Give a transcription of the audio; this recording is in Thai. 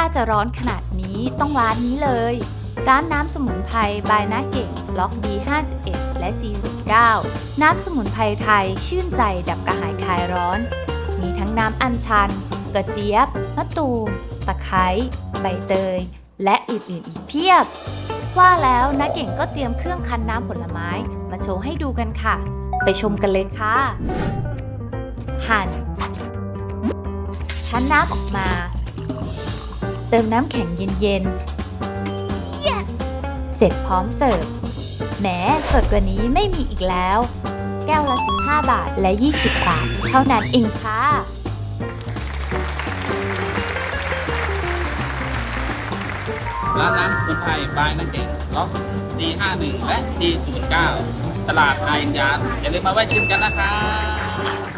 าจะร้อนขนาดนี้ต้องร้านนี้เลย ร้านน้ำสมุนไพรบายนาเก่งล็อก B51 และ C09 น้ำสมุนไพรไทยชื่นใจดับกระหายคลายร้อน มีทั้งน้ำอัญชัน กระเจี๊ยบ มะตูม ตะไคร้ ใบเตย และอื่นๆอีกเพียบ ว่าแล้วนาเก่งก็เตรียมเครื่องคั้นน้ำผลไม้มาโชว์ให้ดูกันค่ะ ไปชมกันเลยค่ะ หั่นคั้นน้ำออกมา เติมน้ำแข็งเย็นๆ yes เสร็จพร้อมเสิร์ฟแหมสดกว่านี้ไม่มีอีกแล้ว แก้วละ 15 บาทและ 20 บาท เท่านั้นเองค่ะ ร้านน้ำสมุนไพรบายนักเก่งล็อก D51 และ D09 ตลาดไอายานอย่าลืมมาแวะชิมกันนะครับ